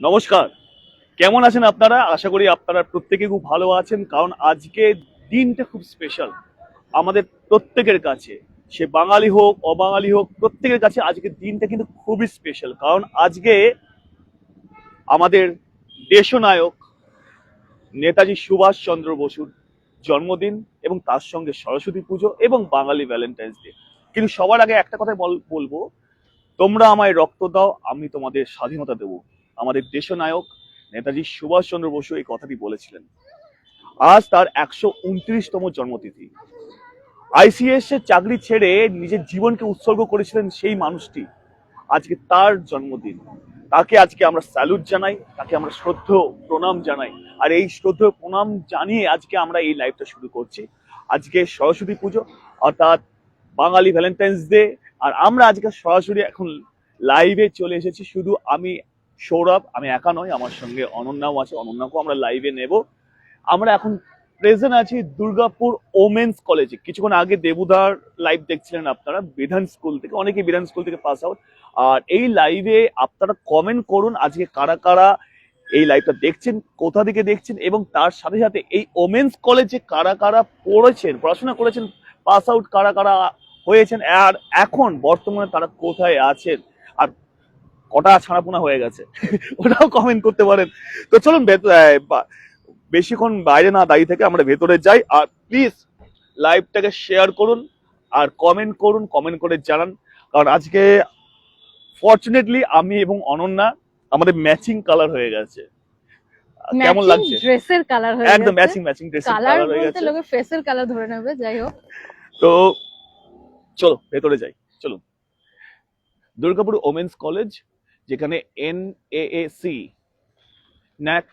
নমস্কার। কেমন আছেন আপনারা? আশা করি আপনারা প্রত্যেকে খুব ভালো আছেন, কারণ আজকে দিনটা খুব স্পেশাল আমাদের প্রত্যেকের কাছে, সে বাঙালি হোক, অবাঙালি হোক, প্রত্যেকের কাছে আজকের দিনটা কিন্তু খুবই স্পেশাল কারণ আজকে আমাদের দেশনায়ক নেতাজি সুভাষ চন্দ্র বসুর জন্মদিন এবং তার সঙ্গে সরস্বতী পুজো এবং বাঙালি ভ্যালেন্টাইন্স ডে কিন্তু সবার আগে একটা কথা বলব, তোমরা আমায় রক্ত দাও, আমি তোমাদের স্বাধীনতা দেবো। আমাদের দেশনায়ক নেতাজি সুভাষচন্দ্র বসু এই কথাটি বলেছিলেন। আজ তার একশো উনত্রিশতম জন্মতিথি। আইসিএস এর চাকরি ছেড়ে নিজের জীবনকে উৎসর্গ করেছিলেন সেই মানুষটি। আজকে তার জন্মদিন। তাকে আজকে আমরা স্যালুট জানাই, তাকে আমরা শ্রদ্ধ প্রণাম জানাই। আর এই শ্রদ্ধ প্রণাম জানিয়ে আজকে আমরা এই লাইভটা শুরু করছি। আজকে সরস্বতী পুজো, অর্থাৎ বাঙালি ভ্যালেন্টাইন্স ডে আর আমরা আজকে সরাসরি এখন লাইভে চলে এসেছি। শুধু আমি সৌরভ, আমি একা নয় আমার সঙ্গে অনন্যাও আছে, অনন্যাকেও আমরা লাইভে নেব। আমরা এখন প্রেজেন্ট আছি দুর্গাপুর ওমেন্স কলেজে কিছুক্ষণ আগে দেবুদার লাইভ দেখছিলেন আপনারা, বিধান স্কুল থেকে অনেকে বিধান স্কুল থেকে পাস আউট আর এই লাইভে আপনারা কমেন্ট করুন, আজকে কারা কারা এই লাইভটা দেখছেন, কোথা থেকে দেখছেন, এবং তার সাথে সাথে এই ওমেন্স কলেজে কারা কারা পড়েছেন, পড়াশোনা করেছেন পাস আউট কারা কারা হয়েছেন, আর এখন বর্তমানে তারা কোথায় আছেন? কটা ছানাপোনা হয়ে গেছে ওটাও কমেন্ট করতে পারেন। তো চলুন বেশিক্ষণ বাইরে না দাঁড়িয়ে থেকে আমরা ভেতরে যাই। আর প্লিজ লাইভটাকে শেয়ার করুন আর কমেন্ট করুন কমেন্ট করে জানান। কারণ আজকে ফর্চুনেটলি আমি এবং অনন্যা আমাদের ম্যাচিং কালার হয়ে গেছে। কেমন লাগছে? ড্রেসের কালার হয়ে একদম ম্যাচিং কালার হয়ে গেছে। লোকে ফেসের কালার ধরে নেবে যাই হোক। তো চলো ভেতরে যাই। চলুন। দুর্গাপুর ওমেন্স কলেজ যেখানে N A C NAAC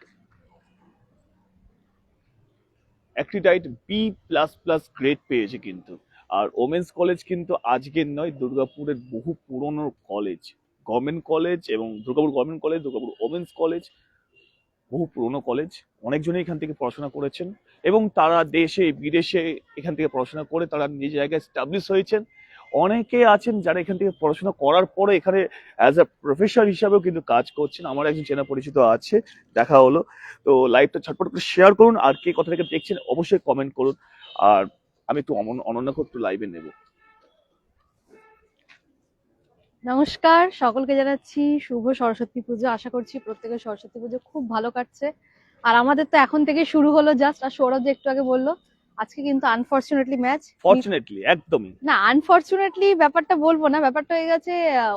accredited B plus plus grade পেয়েছে কিন্তু। আর ওমেন্স কলেজ কিন্তু আজকের নয়, দুর্গাপুরের বহু পুরনো কলেজ গভর্নমেন্ট কলেজ এবং Durgapur government college Durgapur women's college বহু পুরনো কলেজ অনেকজনই এখান থেকে পড়াশোনা করেছেন এবং তারা দেশে, বিদেশে এখান থেকে পড়াশোনা করে তারা নিজ জায়গায় স্টাবলিশ হয়েছেন। অনেকে আছেন যারা এখান থেকে পড়াশোনা করার পরে এখানে অ্যাজ আ প্রফেসর হিসাবেও কিন্তু কাজ করছেন। আমার একজন চেনা পরিচিত আছে, দেখা হলো। তো লাইভটা ছটপট করে শেয়ার করুন, আর কে কথা থেকে দেখছেন অবশ্যই কমেন্ট করুন। আর আমি একটু অমন- অনন্যাকে একটু লাইভে নেব। নমস্কার, সকলকে জানাচ্ছি শুভ সরস্বতী পুজো। আশা করছি প্রত্যেকের সরস্বতী পুজো খুব ভালো কাটছে। আর আমাদের তো এখন থেকে শুরু হলো জাস্ট আর সৌরভ যে একটু আগে বলল আজকে কিন্তু আনফরচুনেটলি ম্যাচ ফরচুনেটলি একদমই। না আনফরচুনেটলি ব্যাপারটা বলব না ব্যাপারটা হয়ে গেছে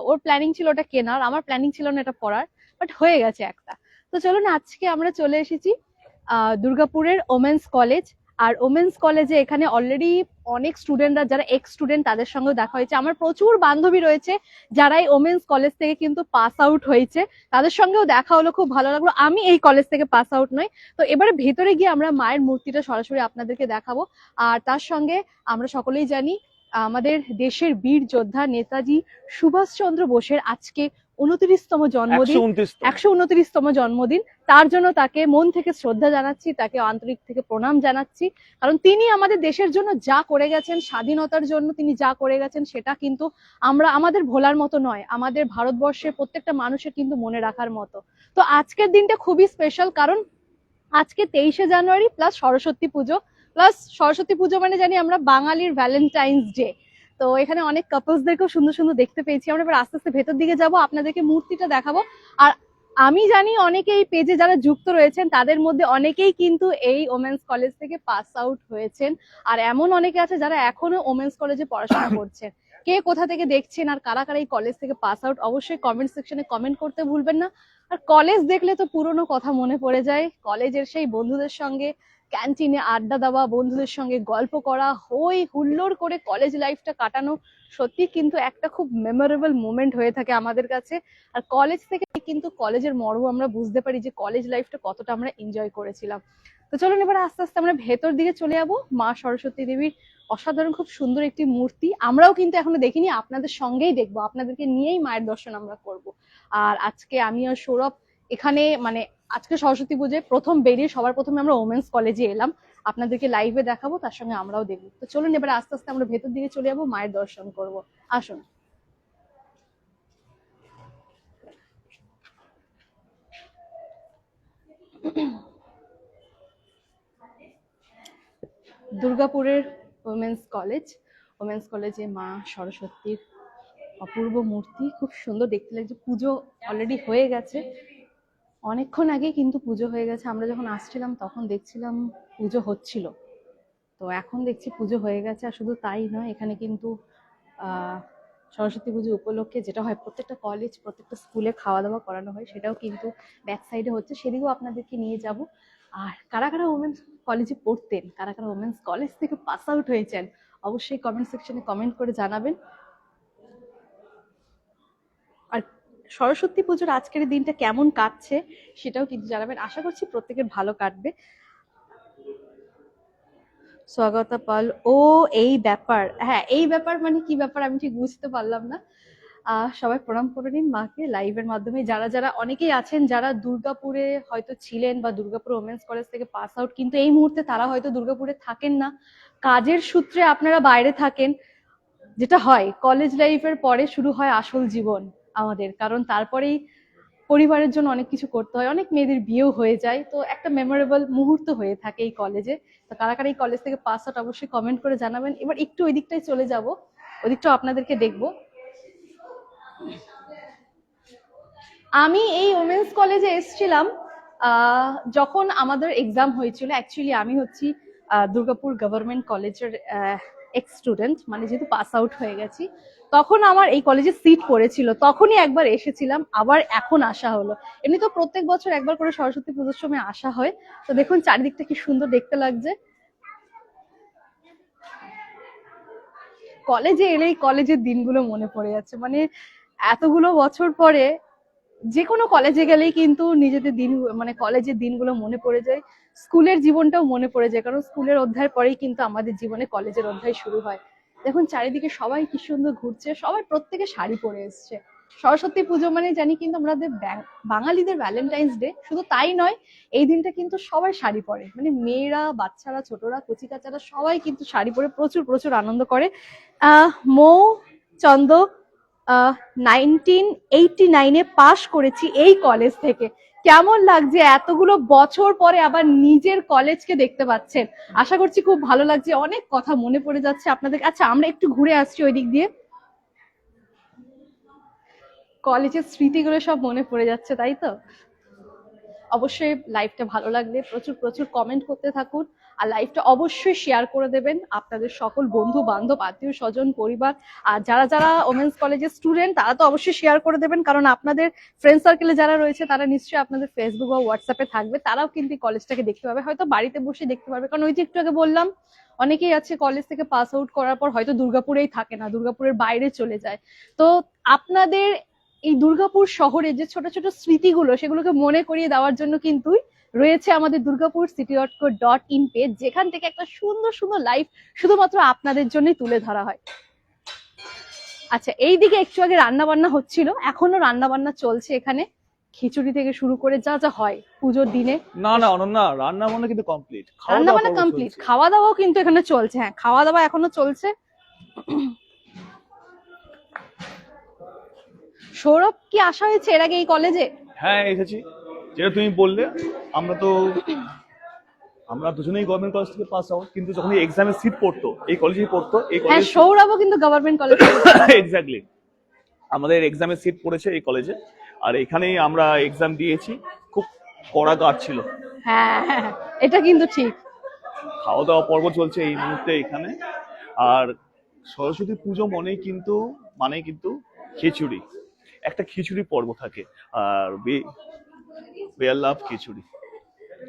ওর প্ল্যানিং ছিল ওটা কেনার আমার প্ল্যানিং ছিল না এটা পড়ার বাট হয়ে গেছে একটা। তো চলুন আজকে আমরা চলে এসেছি আহ, দুর্গাপুরের ওমেন্স কলেজ আর ওমেন্স কলেজে এখানে অলরেডি অনেক স্টুডেন্টরা যারা এক্স স্টুডেন্ট তাদের সঙ্গে দেখা হয়েছে। আমার প্রচুর বান্ধবী রয়েছে যারা এই ওমেন্স কলেজ থেকে কিন্তু পাস আউট হয়েছে। তাদের সঙ্গেও দেখা হলো, খুব ভালো লাগল। আমি এই কলেজ থেকে পাস আউট নই। তো এবারে ভেতরে গিয়ে আমরা মায়ের মূর্তিটা সরাসরি আপনাদেরকে দেখাবো। আর তার সঙ্গে আমরা সকলেই জানি, আমাদের দেশের বীর যোদ্ধা নেতাজি সুভাষচন্দ্র বোসের আজকে উনত্রিশতম জন্মদিন একশো উনত্রিশ উনত্রিশতম জন্মদিন। তার জন্য তাকে মন থেকে শ্রদ্ধা জানাচ্ছি তাকে আন্তরিক থেকে প্রণাম জানাচ্ছি। কারণ তিনি আমাদের দেশের জন্য যা করে গেছেন স্বাধীনতার জন্য তিনি যা করে গেছেন সেটা কিন্তু আমরা আমাদের ভোলার মতো নয় আমাদের ভারতবর্ষের প্রত্যেকটা মানুষের কিন্তু মনে রাখার মতো। তো আজকের দিনটা খুবই স্পেশাল কারণ আজকে তেইশে জানুয়ারি প্লাস সরস্বতী পুজো। প্লাস সরস্বতী পুজো মানে জানি আমরা বাঙালির ভ্যালেন্টাইন্স ডে তো এখানে অনেক কাপলসদেরকেও সুন্দর সুন্দর দেখতে পেয়েছি। আমরা এবার আস্তে আস্তে ভেতর দিকে যাব, আপনাদেরকে মূর্তিটা দেখাবো। আর আমি জানি অনেকে এই পেজে যারা যুক্ত রয়েছেন, তাদের মধ্যে অনেকেই কিন্তু এই ওমেন্স কলেজ থেকে পাস আউট হয়েছেন। আর এমন অনেকে আছে যারা এখনও ওমেন্স কলেজে পড়াশোনা করছেন। কে কোথা থেকে দেখছেন আর কারা কারা এই কলেজ থেকে পাস আউট অবশ্যই কমেন্ট সেকশনে কমেন্ট করতে ভুলবেন না। আর কলেজ দেখলে তো পুরনো কথা মনে পড়ে যায়। কলেজের সেই বন্ধুদের সঙ্গে ক্যান্টিনে আড্ডা দেওয়া, বন্ধুদের সঙ্গে গল্প করা, হই হুল্লোড় করে কলেজ লাইফটা কাটানো, সত্যি কিন্তু একটা খুব মেমোরেবল মোমেন্ট হয়ে থাকে আমাদের কাছে। আর কলেজ থেকে কিন্তু কলেজের মর্ম আমরা বুঝতে পারি যে কলেজ লাইফটা কতটা আমরা এনজয় করেছিলাম। তো চলুন এবার আস্তে আস্তে আমরা ভেতর দিকে চলে যাব। মা সরস্বতী দেবীর অসাধারণ, খুব সুন্দর একটি মূর্তি। আমরাও কিন্তু এখনও দেখিনি, আপনাদের সঙ্গেই দেখব। আপনাদেরকে নিয়েই মায়ের দর্শন আমরা করব। আর আজকে আমি আর সৌরভ এখানে মানে আজকে সরস্বতী পুজোয় প্রথম বেরিয়ে সবার প্রথমে আমরা ওমেন্স কলেজে এলাম। আপনাদেরকে লাইভে দেখাবো, তার সঙ্গে আমরাও দেখব। তো চলুন এবার আস্তে আস্তে আমরা ভেতর দিকে চলে যাব, মায়ের দর্শন করব। আসুন। দুর্গাপুরের ওমেন্স কলেজ ওমেন্স কলেজে মা সরস্বতীর অপূর্ব মূর্তি, খুব সুন্দর, দেখতে লাগছে পুজো অলরেডি হয়ে গেছে। অনেকক্ষণ আগে কিন্তু পুজো হয়ে গেছে। আমরা যখন আসছিলাম তখন দেখছিলাম পুজো হচ্ছিল। তো এখন দেখছি পুজো হয়ে গেছে আর শুধু তাই নয়, এখানে কিন্তু সরস্বতী পুজো উপলক্ষে যেটা হয়, প্রত্যেকটা কলেজ প্রত্যেকটা স্কুলে খাওয়া দাওয়া করানো হয়। সেটাও কিন্তু ব্যাক সাইডে হচ্ছে। সেদিকেও আপনাদেরকে নিয়ে যাব। আর কারা কারা ওমেন্স কলেজে পড়তেন, কারা কারা ওমেন্স কলেজ থেকে পাস আউট হয়েছেন, অবশ্যই কমেন্ট সেকশনে কমেন্ট করে জানাবেন আর সরস্বতী পুজোর আজকের দিনটা কেমন কাটছে সেটাও কিন্তু জানাবেন। আশা করছি প্রত্যেকের ভালো কাটবে। স্বাগতা পাল ও, এই ব্যাপার। হ্যাঁ এই ব্যাপার মানে কি ব্যাপার আমি ঠিক বুঝতে পারলাম না। সবাই প্রণাম করে নিন মাকে লাইভের মাধ্যমে। যারা যারা অনেকেই আছেন, যারা দুর্গাপুরে হয়তো ছিলেন বা দুর্গাপুর ওমেন্স কলেজ থেকে পাস আউট কিন্তু এই মুহূর্তে তারা হয়তো দুর্গাপুরে থাকেন না। কাজের সূত্রে আপনারা বাইরে থাকেন, যেটা হয় কলেজ লাইফের পরে শুরু হয় আসল জীবন। আমাদের। কারণ তারপরেই পরিবারের জন্য অনেক কিছু করতে হয়। অনেক মেয়েদের বিয়েও হয়ে যায়। তো একটা মেমোরেবল মুহূর্ত হয়ে থাকে এই কলেজে তো কারা কারা এই কলেজ থেকে পাস আউট অবশ্যই কমেন্ট করে জানাবেন। এবার একটু ওই দিকটাই চলে যাব। ওদিকটাও আপনাদেরকে দেখব। আমি এই ওমেন্স কলেজে এসেছিলাম যখন আমাদের এক্সাম হয়েছিল। অ্যাকচুয়ালি আমি হচ্ছি দুর্গাপুর গভর্নমেন্ট কলেজের এক্স স্টুডেন্ট মানে যেহেতু পাস আউট হয়ে গেছি, তখন আমার এই কলেজে সিট পড়েছিল, তখনই একবার এসেছিলাম, আবার এখন আসা হলো। এমনি তো প্রত্যেক বছর একবার করে সরস্বতী পুজোর সময় আসা হয়, তো দেখুন চারিদিকটা কি সুন্দর দেখতে লাগছে। কলেজে এলেই কলেজের দিনগুলো মনে পড়ে যাচ্ছে মানে এতগুলো বছর পরে যে কোনো কলেজে গেলেই কিন্তু নিজেদের দিন মানে কলেজের দিনগুলো মনে পড়ে যায়। স্কুলের জীবনটাও মনে পড়ে যায়, কারণ স্কুলের অধ্যায়ের পরেই কিন্তু আমাদের জীবনে কলেজের অধ্যায় শুরু হয়। দেখুন, চারিদিকে সবাই কি সুন্দর ঘুরছে, সবাই প্রত্যেকে শাড়ি পরে এসছে। সরস্বতী পুজো মানে জানি কিন্তু আমাদের বাঙালিদের ভ্যালেন্টাইন্স ডে শুধু তাই নয়, এই দিনটা কিন্তু সবাই শাড়ি পরে। মানে মেয়েরা, বাচ্চারা, ছোটরা কচি কাচারা সবাই কিন্তু শাড়ি পরে প্রচুর প্রচুর আনন্দ করে। আহ, মৌ, চন্দ নাইনটিন এইটি নাইনে পাশ করেছি এই কলেজ থেকে। কেমন লাগছে? এতগুলো বছর পরে আবার নিজের কলেজকে দেখতে পাচ্ছেন। আশা করছি খুব ভালো লাগছে। অনেক কথা মনে পড়ে যাচ্ছে আপনাদের। আচ্ছা আমরা একটু ঘুরে আসছি ওই দিক দিয়ে। কলেজের স্মৃতিগুলো সব মনে পড়ে যাচ্ছে, তাই তো? অবশ্যই লাইভটা ভালো লাগলে প্রচুর প্রচুর কমেন্ট করতে থাকুন। আর লাইভটা অবশ্যই শেয়ার করে দেবেন আপনাদের সকল বন্ধু, বান্ধব, আত্মীয়, স্বজন, পরিবার, আর যারা যারা ওমেন্স কলেজের স্টুডেন্ট তারা তো অবশ্যই শেয়ার করে দেবেন। কারণ আপনাদের ফ্রেন্ড সার্কেলে যারা রয়েছে, তারা নিশ্চয়ই আপনাদের ফেসবুক বা হোয়াটসঅ্যাপে থাকবে। তারাও কিন্তু কলেজটাকে দেখতে পাবে। হয়তো বাড়িতে বসে দেখতে পারবে। কারণ ওই যে একটু আগে বললাম, অনেকেই আছে কলেজ থেকে পাস আউট করার পর হয়তো দুর্গাপুরেই থাকে না, দুর্গাপুরের বাইরে চলে যায়। তো আপনাদের এই দুর্গাপুর শহরে যে ছোট ছোট স্মৃতিগুলো সেগুলোকে মনে করিয়ে দেওয়ার জন্য কিন্তু রয়েছে আমাদের Durgapur city dot in page যেখান থেকে একটা সুন্দর সুন্দর লাইভ শুধুমাত্র আপনাদের জন্যই তুলে ধরা হয়। আচ্ছা এইদিকে একটু আগে রান্না বান্না হচ্ছিল এখনও রান্না বান্না চলছে এখানে। খিচুড়ি থেকে শুরু করে যা যা হয় পুজোর দিনে। না না অনন্যা রান্না বান্না কিন্তু কমপ্লিট রান্না বান্না কমপ্লিট খাওয়া দাওয়াও কিন্তু এখানে চলছে হ্যাঁ খাওয়া দাওয়া এখনও চলছে। সৌরভ কি আসা হয়েছে এর আগে এই কলেজে হ্যাঁ এসেছি। যেটা তুমি বললে আমরা তো আমরা দুজনেই গভর্নমেন্ট কলেজ থেকে পাস আউট কিন্তু যখন এক্সামে সিট পড়তো এই কলেজেই পড়তো এই হ্যাঁ কলেজ সৌরভও কিন্তু গভর্নমেন্ট কলেজ এক্স্যাক্টলি আমাদের এক্সামে সিট পড়েছে এই কলেজে আর এখানেই আমরা এক্সাম দিয়েছি। খুব কড়া গার্ড ছিল। হ্যাঁ হ্যাঁ, হ্যাঁ, এটা কিন্তু ঠিক। খাওয়া দাওয়া পর্ব চলছে এই মুহূর্তে এখানে। আর সরস্বতী পুজো মনেই কিন্তু মানে কিন্তু খিচুড়ি। একটা খিচুড়ি পর্ব থাকে আর বেয়ার লাভ খিচুড়ি।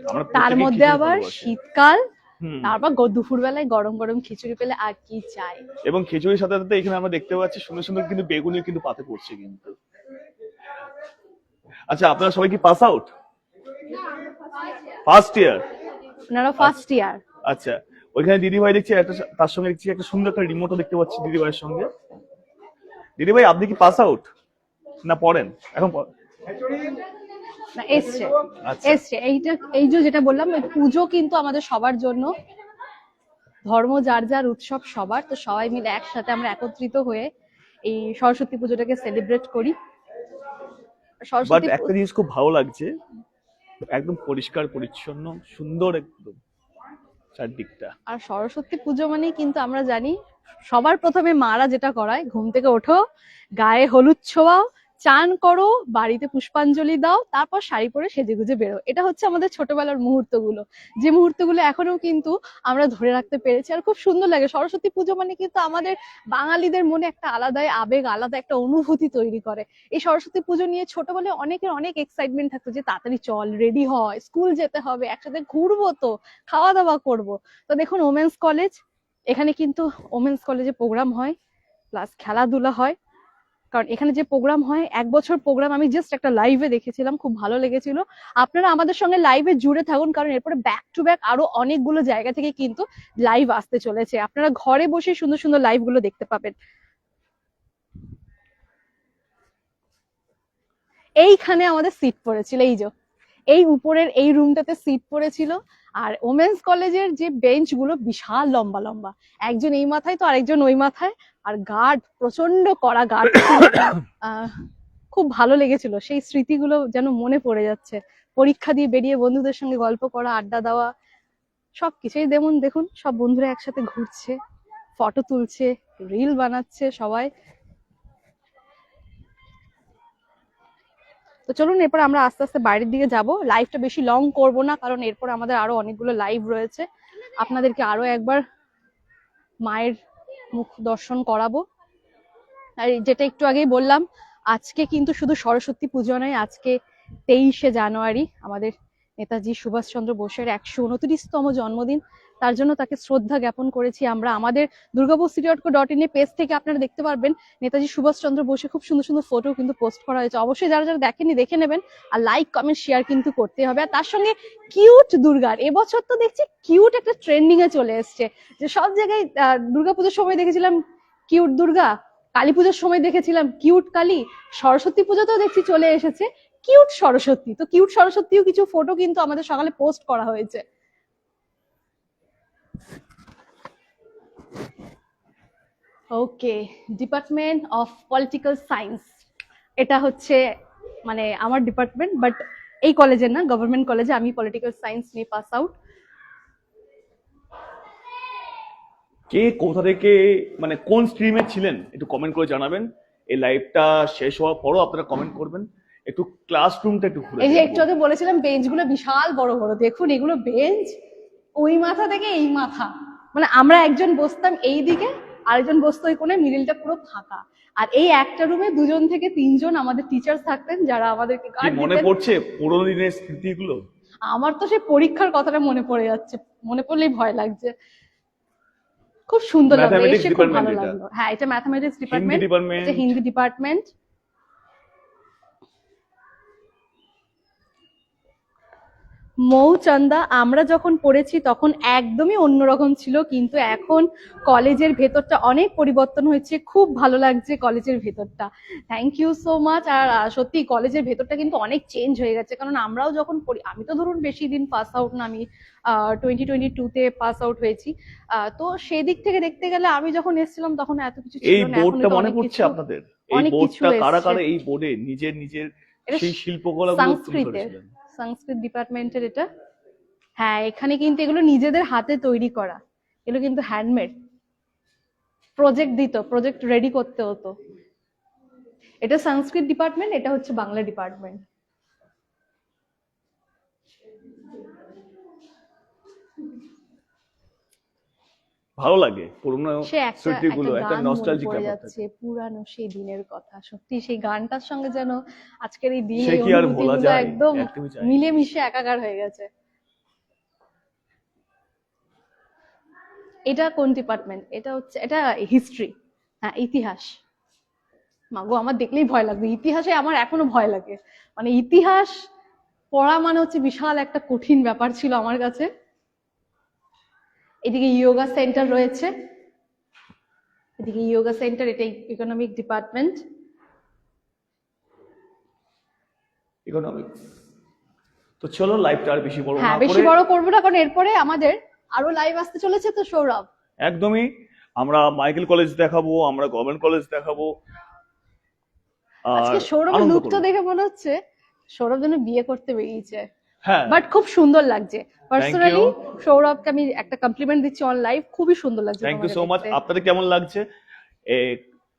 আমরা তার মধ্যে আবার শীতকাল। তারপর দুপুর বেলায় গরম গরম খিচুড়ি পেলে আর কি চাই? এবং খিচুড়ির সাথে সাথে এখানে আমরা দেখতে পাচ্ছি সুন্দর সুন্দর কিন্তু বেগুনিও কিন্তু পাতে পড়ছে কিন্তু। আচ্ছা আপনারা সবাই কি পাস আউট ফার্স্ট ইয়ার ওনারা ফার্স্ট ইয়ার আচ্ছা ওইখানে দিদিভাই দেখছি একটা তার সঙ্গে দেখছি একটা সুন্দর একটা রিমোটও দেখতে পাচ্ছি দিদিভাইয়ের সঙ্গে। দিদিভাই আপনি কি পাস আউট না পড়েন? এখন না এসছে। আচ্ছা। এসছে। এইটা এই যে যেটা বললাম পুজো কিন্তু আমাদের সবার জন্য। ধর্ম যার যার উৎসব সবার। তো সবাই মিলে একসাথে আমরা একত্রিত হয়ে এই সরস্বতী পুজোটাকে সেলিব্রেট করি। বাট একটা জিনিস খুব ভালো লাগছে একদম পরিষ্কার পরিচ্ছন্ন সুন্দর একদম চারদিকটা। আর সরস্বতী পুজো মানেই কিন্তু আমরা জানি সবার প্রথমে মারা যেটা করায় ঘুম থেকে ওঠো গায়ে হলুদ ছোঁয়াও চান করো, বাড়িতে পুষ্পাঞ্জলি দাও, তারপর শাড়ি পরে সেজে গুজে বেরো। এটা হচ্ছে আমাদের ছোটবেলার মুহূর্তগুলো। যে মুহূর্তগুলো এখনও কিন্তু আমরা ধরে রাখতে পেরেছি আর খুব সুন্দর লাগে। সরস্বতী পুজো মানে কিন্তু আমাদের বাঙালিদের মনে একটা আলাদাই আবেগ, আলাদা একটা অনুভূতি তৈরি করে। এই সরস্বতী পুজো নিয়ে ছোটবেলায় অনেকের অনেক এক্সাইটমেন্ট থাকতো যে, তাড়াতাড়ি চল রেডি হয় স্কুল যেতে হবে, একসাথে ঘুরবো তো খাওয়া দাওয়া করব। তো দেখুন ওমেন্স কলেজ এখানে কিন্তু ওমেন্স কলেজে প্রোগ্রাম হয় প্লাস খেলাধুলা হয়। কারণ এখানে যে প্রোগ্রাম হয়, এক বছর প্রোগ্রাম আমি জাস্ট একটা লাইভে দেখেছিলাম, খুব ভালো লেগেছিল। আপনারা আমাদের সঙ্গে লাইভে জুড়ে থাকুন, কারণ এরপরে ব্যাক টু ব্যাক আরও অনেকগুলো জায়গা থেকে কিন্তু লাইভ আসতে চলেছে। আপনারা ঘরে বসে সুন্দর সুন্দর লাইভগুলো দেখতে পাবেন। এইখানে আমাদের সিট পড়েছিল, এই যে। এই উপরের এই রুমটাতে সিট পড়েছিল। আর ওমেন্স কলেজের যে বেঞ্চগুলো বিশাল লম্বা লম্বা। একজন এই মাথায় তো আরেকজন ওই মাথায়। আর গার্ড প্রচণ্ড কড়া গার্ড খুব ভালো লেগেছিল। সেই স্মৃতিগুলো যেন মনে পড়ে যাচ্ছে। পরীক্ষা দিয়ে বেরিয়ে বন্ধুদের সঙ্গে গল্প করা, আড্ডা দেওয়া সবকিছুই যেমন দেখুন, সব বন্ধুরা একসাথে ঘুরছে ফটো তুলছে রিল বানাচ্ছে সবাই। তো চলুন এরপর আমরা আস্তে আস্তে বাইরের দিকে যাব। লাইভটা বেশি লং করব না, কারণ এরপর আমাদের আরও অনেকগুলো লাইভ রয়েছে। আপনাদেরকে আরও একবার মায়ের মুখ দর্শন করাবো। আর যেটা একটু আগেই বললাম, আজকে কিন্তু শুধু সরস্বতী পুজো নয়, আজকে তেইশে জানুয়ারি আমাদের নেতাজি সুভাষচন্দ্র বোসের একশো উনত্রিশতম জন্মদিন। তার জন্য তাকে শ্রদ্ধা জ্ঞাপন করেছি আমরা। আমাদের Durgapur city dot co dot in page থেকে আপনারা দেখতে পারবেন, নেতাজি সুভাষচন্দ্র বোসের খুব সুন্দর সুন্দর ফটো কিন্তু পোস্ট করা হয়েছে। অবশ্যই যারা যারা দেখেনি দেখে নেবেন আর লাইক কমেন্ট শেয়ার কিন্তু করতে হবে। আর তার সঙ্গে কিউট দুর্গার, এবছর তো দেখছি কিউট একটা ট্রেন্ডিং এ চলে এসছে। যে সব জায়গায় দুর্গাপুজোর সময় দেখেছিলাম কিউট দুর্গা কালী পুজোর সময় দেখেছিলাম কিউট কালী, সরস্বতী পুজোতেও দেখছি চলে এসেছে কিউট সরস্বতী। তো কিউট সরস্বতীও কিছু ফটো কিন্তু আমাদের সকালে পোস্ট করা হয়েছে। Okay department of political science এটা হচ্ছে মানে আমার ডিপার্টমেন্ট বাট এই কলেজের না গভর্নমেন্ট কলেজে আমি পলিটিক্যাল সায়েন্স নিয়ে পাস আউট কে কোথা থেকে মানে কোন স্ট্রিমে ছিলেন একটু কমেন্ট করে জানাবেন। এই লাইভটা শেষ হওয়ার পরও আপনারা কমেন্ট করবেন। একটু ক্লাসরুমটা একটু ঘুরে এই যে একটু আগে বলেছিলাম বেঞ্চগুলো বিশাল বড় বড়। দেখুন এগুলো বেঞ্চ ওই মাথা থেকে এই মাথা। মানে আমরা একজন বসতাম এই দিকে আরেকজন বসতো ওই কোণে মিডিলটা পুরো ফাঁকা। আর এই একটা রুমে দুজন থেকে তিনজন আমাদের টিচার থাকতেন যারা আমাদেরকে গার্ড মনে পড়ছে পুরো দিনের স্মৃতিগুলো? আমার তো সেই পরীক্ষার কথাটা মনে পড়ে যাচ্ছে। মনে পড়লেই ভয় লাগছে। খুব সুন্দর লাগল এসে খুব ভালো লাগল। হ্যাঁ এটা ম্যাথমেটিক্স ডিপার্টমেন্ট ডিপার্টমেন্ট এটা হিন্দি ডিপার্টমেন্ট মৌচান্দা আমরা যখন পড়েছি তখন একদমই অন্যরকম ছিল কিন্তু এখন কলেজের ভেতরটা অনেক পরিবর্তন হয়েছে। খুব ভালো লাগছে কলেজের ভেতরটা। থ্যাংক ইউ সো মাচ আর সত্যি কলেজের ভেতরটা কিন্তু অনেক চেঞ্জ হয়ে গেছে কারণ আমরাও যখন পড়ি আমি তো ধরুন বেশি দিন পাস আউট না আমি টোয়েন্টি টোয়েন্টি টুতে পাস আউট হয়েছি। আহ, তো সেদিক থেকে দেখতে গেলে আমি যখন এসেছিলাম তখন এত কিছু ছিল এই না এখন বোর্ডটা মনে পড়ছে আপনাদের? এই অনেক কিছু বোর্ডটা কারা কারা এই বোর্ডে নিজের নিজের সেই শিল্পকলাগুলো ধরেছিলেন? সংস্কৃত ডিপার্টমেন্টের এটা। হ্যাঁ এখানে কিন্তু এগুলো নিজেদের হাতে তৈরি করা। এগুলো কিন্তু হ্যান্ডমেড প্রজেক্ট দিত প্রজেক্ট রেডি করতে হতো। এটা সংস্কৃত ডিপার্টমেন্ট, এটা হচ্ছে বাংলা ডিপার্টমেন্ট। ভালো লাগে পুরোনো স্মৃতিগুলো একটা নস্টালজিক ব্যাপার যাচ্ছে পুরানো সেই দিনের কথা। সত্যি সেই গানটার সঙ্গে যেন আজকের এই দিন সে কি আর অনুভূতিগুলো যায়? একদম মিলেমিশে একাকার হয়ে গেছে। এটা কোন ডিপার্টমেন্ট এটা হচ্ছে এটা হিস্ট্রি হ্যাঁ ইতিহাস। মাগো আমার দেখলেই ভয় লাগবে। ইতিহাসে আমার এখনও ভয় লাগে। মানে ইতিহাস পড়া মানে হচ্ছে বিশাল একটা কঠিন ব্যাপার ছিল আমার কাছে। এদিকে ইয়োগা সেন্টার রয়েছে। এদিকে ইয়োগা সেন্টার এটা ইকোনমিক ডিপার্টমেন্ট ইকোনমিক্স তো চলো লাইভটা আর বেশি বড় না হ্যাঁ বেশি বড় করব না কারণ এরপরে আমাদের আরও লাইভ আসতে চলেছে তো সৌরভ। একদমই। আমরা মাইকেল কলেজ দেখাবো আমরা গভর্নমেন্ট কলেজ দেখাবো। আজকে আনন্দ লুকটা দেখে মনে হচ্ছে সৌরভ যেন বিয়ে করতে বেরিয়েছে। বাট খুব সুন্দর লাগছে। পার্সোনালি সৌরভকে আমি একটা কমপ্লিমেন্ট দিচ্ছি অন লাইভ খুবই সুন্দর লাগছে থ্যাংক ইউ সো মাচ আপনাদের কেমন লাগছে?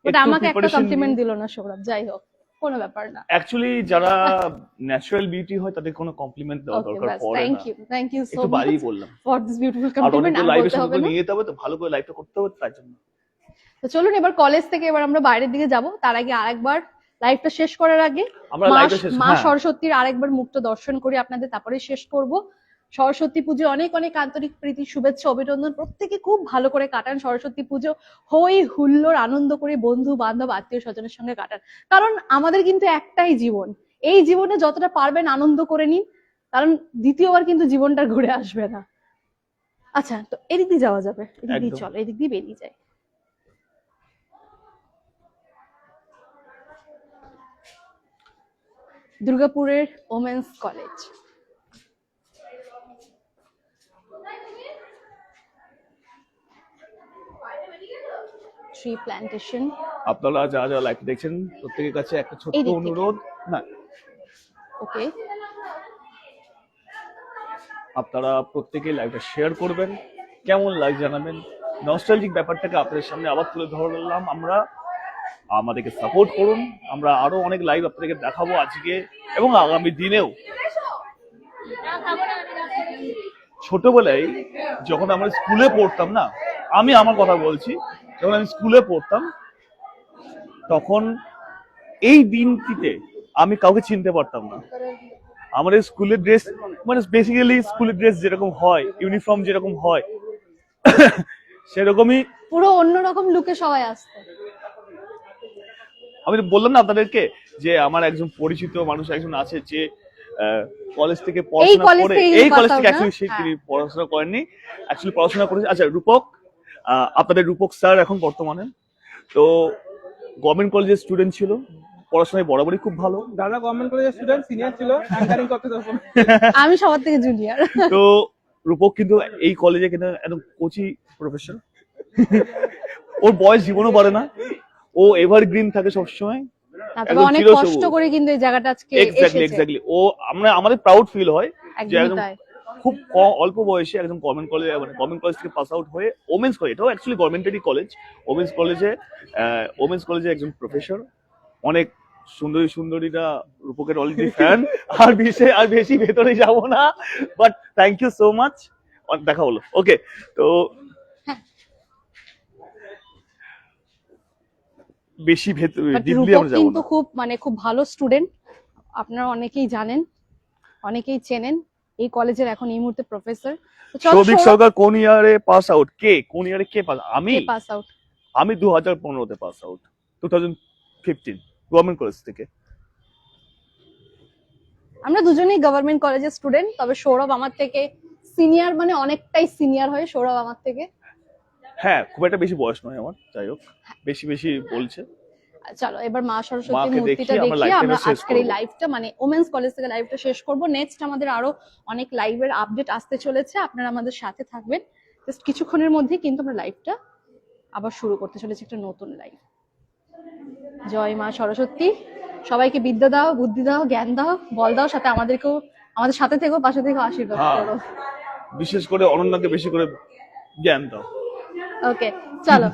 এটা আমাকে একটা কমপ্লিমেন্ট দিল না সৌরভ যাই হোক কোনো ব্যাপার না। অ্যাকচুয়ালি যারা ন্যাচারাল বিউটি হয় তাদের কোনো কমপ্লিমেন্ট দেওয়া দরকার পড়ে thank you thank you so much বললাম। ফর দিস বিউটিফুল কমপ্লিমেন্ট আর সাথে হবে না। নিয়ে যেতে হবে তো ভালো করে লাইভটা করতে হবে তাই জন্য। তো চলুন এবার কলেজ থেকে এবার আমরা বাইরের দিকে যাব। তার আগে আরেকবার লাইভটা শেষ করার আগে মা মা হ্যাঁ। সরস্বতীর আরেকবার মুক্ত দর্শন করে আপনাদের তারপরে শেষ করব। সরস্বতী পুজো অনেক অনেক আন্তরিক প্রীতি শুভেচ্ছা অভিনন্দন। প্রত্যেকে খুব ভালো করে কাটান সরস্বতী পুজো। হই হুল্লোর আনন্দ করে বন্ধু বান্ধব আত্মীয় স্বজনের সঙ্গে কাটান। কারণ আমাদের কিন্তু একটাই জীবন। এই জীবনে যতটা পারবেন আনন্দ করে নিন। কারণ দ্বিতীয়বার কিন্তু জীবনটা ঘুরে আসবে না। আচ্ছা তো এদিক দিয়ে যাওয়া যাবে। এদিক দিয়ে চলো এদিক দিয়ে বেরিয়ে যায় দুর্গাপুরের ওমেন্স কলেজ। ট্রি প্ল্যান্টেশন আপনারা যা যা লাইভ দেখছেন প্রত্যেকের কাছে একটা ছোট্ট। অনুরোধ। না। ওকে আপনারা প্রত্যেকেই লাইভটা শেয়ার করবেন। কেমন লাইভ জানাবেন? নস্টালজিক ব্যাপারটাকে আপনাদের সামনে আবার তুলে ধরলাম আমরা। আমাদেরকে সাপোর্ট করুন। আমরা আরও অনেক লাইভ আপনাদেরকে দেখাবো আজকে এবং আগামী দিনেও। ছোটবেলায় যখন আমরা স্কুলে পড়তাম না, আমি আমার কথা বলছি, যখন আমি স্কুলে পড়তাম, তখন এই দিনটিতে আমি কাউকে চিনতে পারতাম না। আমাদের স্কুলের ড্রেস মানে বেসিক্যালি স্কুলের ড্রেস যেরকম হয় ইউনিফর্ম যেরকম হয়, সেরকমই পুরো অন্যরকম লুকে সবাই আসতো। আমি বললাম না আপনাদেরকে যে আমার একজন পরিচিত মানুষ একজন আছে যে কলেজ থেকে পড়াশোনা করে এই কলেজ থেকে অ্যাকচুয়ালি সে হ্যাঁ। তিনি পড়াশোনা করেননি। অ্যাকচুয়ালি পড়াশোনা করেছে আচ্ছা রূপক আহ, আপনাদের রূপক স্যার এখন বর্তমানে। তো গভর্নমেন্ট কলেজের স্টুডেন্ট ছিল। পড়াশোনায় বরাবরই খুব ভালো। দাদা গভর্নমেন্ট কলেজের স্টুডেন্ট সিনিয়র ছিল। অ্যাঙ্কারিং করতে তখন আমি সবার থেকে জুনিয়র তো রূপক কিন্তু এই কলেজে কিন্তু একদম কোচি প্রফেশন ওর বয়স জীবনও বাড়ে না। ও এভারগ্রিন থাকে সবসময়। তবে একদম অনেক কষ্ট করে কিন্তু এই জায়গাটা আজকে এক্স্যাক্টলি এক্স্যাক্টলি ও আমরা আমাদের প্রাউড ফিল হয় যে একদম খুব অল্প বয়সে একদম গভর্নমেন্ট কলেজে মানে গভর্নমেন্ট কলেজ থেকে পাস আউট হয়ে ওমেন্স কলেজ এটাও অ্যাকচুয়ালি গভর্নমেন্টেরই কলেজ ওমেন্স কলেজে ওমেন্স কলেজে একজন প্রফেসর অনেক সুন্দরী সুন্দরীরা রূপকের অলরেডি ফ্যান আর বেশি আর বেশি ভেতরে যাব না but thank you so much দেখা হলো। ওকে তো বেশি ডিপলি আমরা যাব কিন্তু খুব মানে খুব ভালো স্টুডেন্ট আপনারা অনেকেই জানেন অনেকেই চেনেন এই কলেজের এখন এই মুহূর্তে প্রফেসর সৌভিক সরকার কোন ইয়ারে পাস আউট কে? কোন ইয়ারে কে পাস আমি? পাস আউট আমি দু হাজার পনেরোতে pass out two thousand fifteen government college থেকে। আমরা দুজনেই গভর্নমেন্ট কলেজের স্টুডেন্ট তবে সৌরভ আমার থেকে সিনিয়র মানে অনেকটাই সিনিয়র হয় সৌরভ আমার থেকে। হ্যাঁ খুব একটা বেশি বয়স নয় আমার যাই হোক বেশি বেশি বলছে। চলো এবার মা সরস্বতীর মাকে মূর্তিটা দেখিয়ে আমরা আজকের এই লাইভটা মানে ওমেন্স কলেজ থেকে লাইভটা শেষ করব। নেক্সট আমাদের আরও অনেক লাইভের আপডেট আসতে চলেছে আপনারা আমাদের সাথে থাকবেন। জাস্ট কিছুক্ষণের মধ্যে কিন্তু আমরা লাইভটা আবার শুরু করতে চলেছি একটা নতুন লাইভ জয় মা সরস্বতী। সবাইকে বিদ্যা দাও বুদ্ধি দাও জ্ঞান দাও বল দাও সাথে আমাদেরকেও আমাদের সাথে থেকেও পাশে থেকেও আশীর্বাদ হ্যাঁ। করো। বিশেষ করে অনন্যাকে বেশি করে জ্ঞান দাও। ওকে, চলো।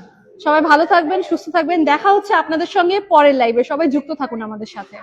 সবাই ভালো থাকবেন, সুস্থ থাকবেন। দেখা হচ্ছে আপনাদের সঙ্গে পরের লাইভে সবাই যুক্ত থাকুন আমাদের সাথে।